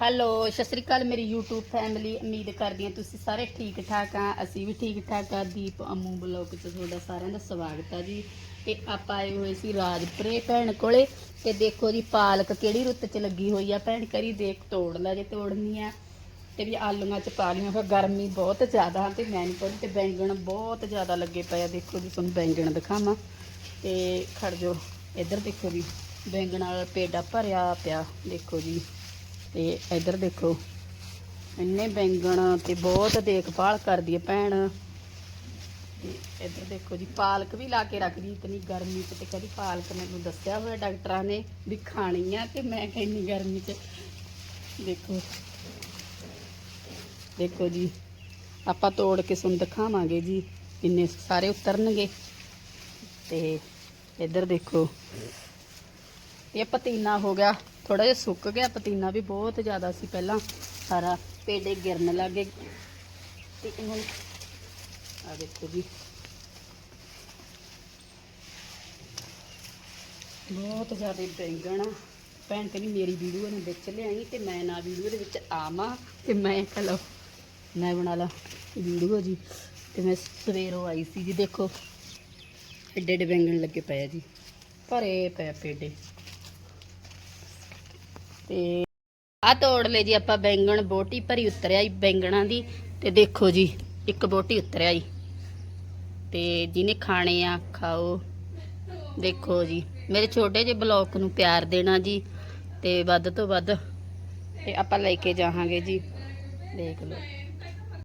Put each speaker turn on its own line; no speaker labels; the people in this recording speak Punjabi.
ਹੈਲੋ, ਸਤਿ ਸ਼੍ਰੀ ਅਕਾਲ ਮੇਰੀ YouTube ਫੈਮਿਲੀ ਉਮੀਦ ਕਰਦੀ ਹਾਂ ਤੁਸੀਂ ਸਾਰੇ ਠੀਕ ਠਾਕ ਆ, ਅਸੀਂ ਵੀ ਠੀਕ ਠਾਕ ਆ। ਦੀਪ ਅਮੂ ਬਲੌਗ 'ਚ ਤੁਹਾਡਾ ਸਾਰਿਆਂ ਦਾ ਸਵਾਗਤ ਆ ਜੀ। ਤੇ ਆਪਾਂ ਆਏ ਹੋਏ ਸੀ ਰਾਜਪੁਰੇ ਭੈਣ ਕੋਲੇ। ਤੇ ਦੇਖੋ ਜੀ, ਪਾਲਕ ਕਿਹੜੀ ਰੁੱਤ 'ਚ ਲੱਗੀ ਹੋਈ ਆ? ਭੈਣ ਕਰੀ ਦੇਖ, ਤੋੜ ਲੈ ਜੇ ਤੋੜਨੀ ਆ। ਤੇ ਵੀ ਆਲੂਆਂ 'ਚ ਪਾ ਲਈਆਂ, ਫਿਰ ਗਰਮੀ ਬਹੁਤ ਜ਼ਿਆਦਾ ਤੇ ਮੈਂ ਨਹੀਂ ਪੜ੍ਹੀ ਤੇ ਬੈਂਗਣ ਬਹੁਤ ਜ਼ਿਆਦਾ ਲੱਗੇ ਪਏ ਆ। ਦੇਖੋ ਜੀ, ਤੁਹਾਨੂੰ ਬੈਂਗਣ ਦਿਖਾਵਾਂ। ਤੇ ਖੜ ਜੋ ਇੱਧਰ ਦੇਖੋ ਜੀ, ਬੈਂਗਣ ਵਾਲਾ ਪੇਡਾ ਭਰਿਆ ਪਿਆ। ਦੇਖੋ ਜੀ ਤੇ ਇੱਧਰ ਦੇਖੋ, ਇੰਨੇ ਬੈਂਗਣ ਤੇ ਬਹੁਤ ਦੇਖਭਾਲ ਕਰਦੀ ਹੈ ਭੈਣ। ਤੇ ਇੱਧਰ ਦੇਖੋ ਜੀ, ਪਾਲਕ ਵੀ ਲਾ ਕੇ ਰੱਖਦੀ, ਇਤਨੀ ਗਰਮੀ 'ਚ ਤੇ ਕਦੀ ਪਾਲਕ ਮੈਨੂੰ ਦੱਸਿਆ ਹੋਇਆ ਡਾਕਟਰਾਂ ਨੇ ਵੀ ਖਾਣੀ ਆ ਤੇ ਮੈਂ ਕਿਹਾ ਇੰਨੀ ਗਰਮੀ 'ਚ। ਦੇਖੋ ਦੇਖੋ ਜੀ, ਆਪਾਂ ਤੋੜ ਕੇ ਤੁਹਾਨੂੰ ਦਿਖਾਵਾਂਗੇ ਜੀ, ਇੰਨੇ ਸਾਰੇ ਉਤਰਨਗੇ। ਤੇ ਇੱਧਰ ਦੇਖੋ, ਇਹ ਪਤੀਨਾ ਹੋ ਗਿਆ। ਥੋੜਾ ਜਿਹਾ ਸੁੱਕ ਗਿਆ ਪਤੀਨਾ ਵੀ ਬਹੁਤ ਜ਼ਿਆਦਾ ਸੀ ਪਹਿਲਾਂ, ਸਾਰਾ ਪੇਡੇ ਗਿਰਨ ਲੱਗੇ ਤੇ ਹੁਣ ਆ ਦੇਖੋ ਜੀ। ਬਹੁਤ ਜ਼ਿਆਦਾ ਬੈਂਗਣ ਆ। ਭੈਣ ਕਹਿੰਦੀ ਮੇਰੀ ਵੀਡੀਓ ਨੂੰ ਵਿੱਚ ਲਿਆਈ ਤੇ ਮੈਂ ਨਾ ਵੀਡੀਓ ਦੇ ਵਿੱਚ ਆਵਾਂ ਤੇ ਮੈਂ ਕਿਹਾ ਲਓ, ਮੈਂ ਬਣਾ ਲਾ ਵੀਡੀਓ ਜੀ। ਤੇ ਮੈਂ ਸਵੇਰੋਂ ਆਈ ਸੀ ਜੀ, ਦੇਖੋ। ਏਡੇ ਏਡੇ ਬੈਂਗਣ ਲੱਗੇ ਪਏ ਜੀ। ਭਰੇ ਪਏ ਪੇਡੇ ਤੇ ਆ ਤੋੜ ਲੈ ਜੀ ਆਪਾਂ ਬੈਂਗਣ, ਬੋਟੀ ਭਰੀ ਉਤਰਿਆ ਜੀ ਬੈਂਗਣਾਂ ਦੀ ਤੇ ਦੇਖੋ ਜੀ, ਇੱਕ ਬੋਟੀ ਉਤਰਿਆ ਜੀ। ਤੇ ਜਿਹਨੇ ਖਾਣੇ ਆ, ਖਾਓ। ਦੇਖੋ ਜੀ, ਮੇਰੇ ਛੋਟੇ ਜਿਹੇ ਬਲੌਗ ਨੂੰ ਪਿਆਰ ਦੇਣਾ ਜੀ ਤੇ ਵੱਧ ਤੋਂ ਵੱਧ ਤੇ ਆਪਾਂ ਲੈ ਕੇ ਜਾਵਾਂਗੇ ਜੀ। ਦੇਖ ਲਓ।